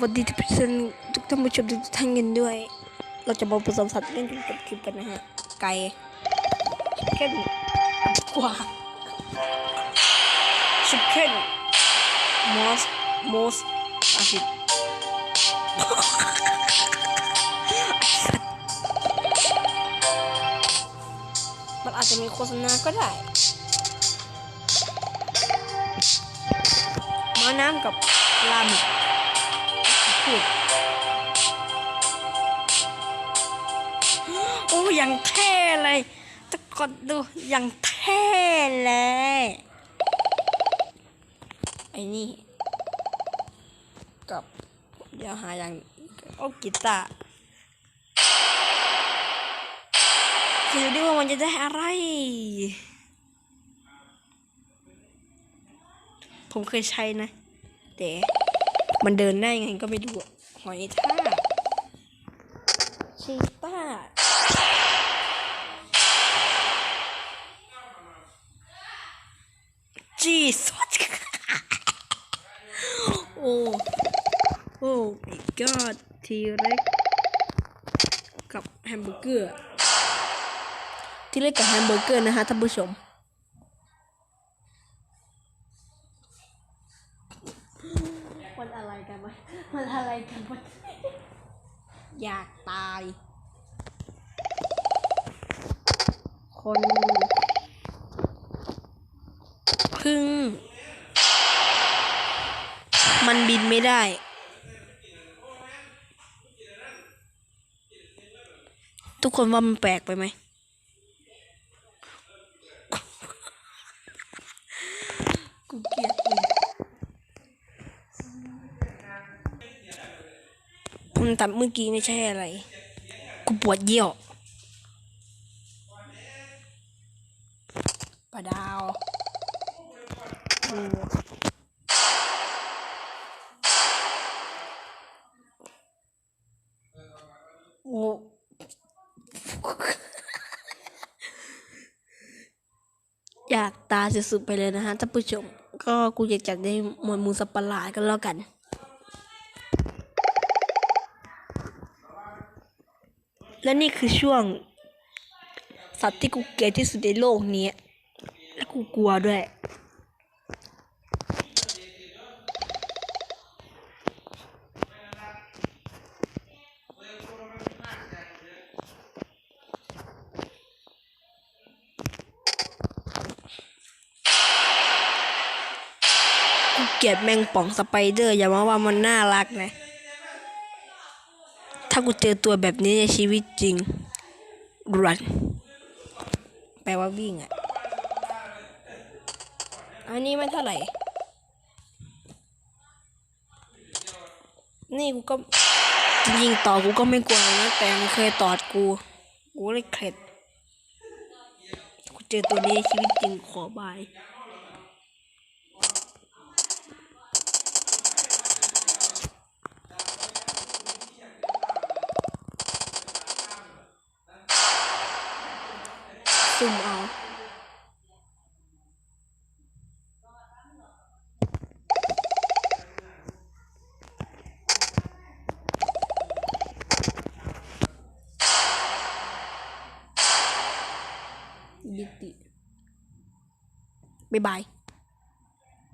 วัสดีทุกท่านทุกท่านผู้ชมทุกท่านกันด้วย เราจะมาผสมสัตว์เล่นจนจบคลิปกันนะฮะ ไก่ชิคเก้นกว่าชิคเก้นมอสมอสอาทิตมันอาจจะมีโฆษณาก็ได้ มาน้ำกับลาห มึกพูดโอ้ยังเท่เลยทุกคนดูยังเท่เลยไอ้นี่ กับ เดี๋ยวหาอย่างโอ้กีตาร์จะดูดิว่ามันจะได้อะไร ผมเคยใช้นะแต่ มันเดินได้ไงก็ไม่รู้อะหอยทากชีต้าจีสดโอ้ โอ้ my god ทีเล็กกับแฮมเบอร์เกอร์ ที่เล็กกับแฮมเบอร์เกอร์นะฮะท่านผู้ชม มันอะไรกันวะมันอะไรกันวะอยากตาย คนพึ่ง มันบินไม่ได้ ทุกคนว่ามันแปลกไปไหมกูเก ลียดมึงผมตัดเมื่อกี้ไม่ใช่อะไร กูปวดเยี่ยวปลาดาวกูโอ้อยากตาสุดๆไปเลยนะฮะท่านผู้ชม ก็กูอยากจัดได้หมวดมูสัตว์ประหลาดกันแล้วกัน และนี่คือช่วง สัตว์ที่กูเกลียดที่สุดในโลกนี้ และกูกลัวด้วย กูเกลียดแมงป่องสไปเดอร์ อย่ามาว่ามันน่ารักนะ ถ้ากูเจอตัวแบบนี้ในชีวิตจริง run แปลว่าวิ่งอะ อันนี้ไม่เท่าไหร่ นี่กูก็ยิงต่อกูก็ไม่กลัวนะ แต่มันเคยตอดกู กูเลยเคล็ดกูเจอตัวนี้ในชีวิตจริงขอบาย สุ่มเอ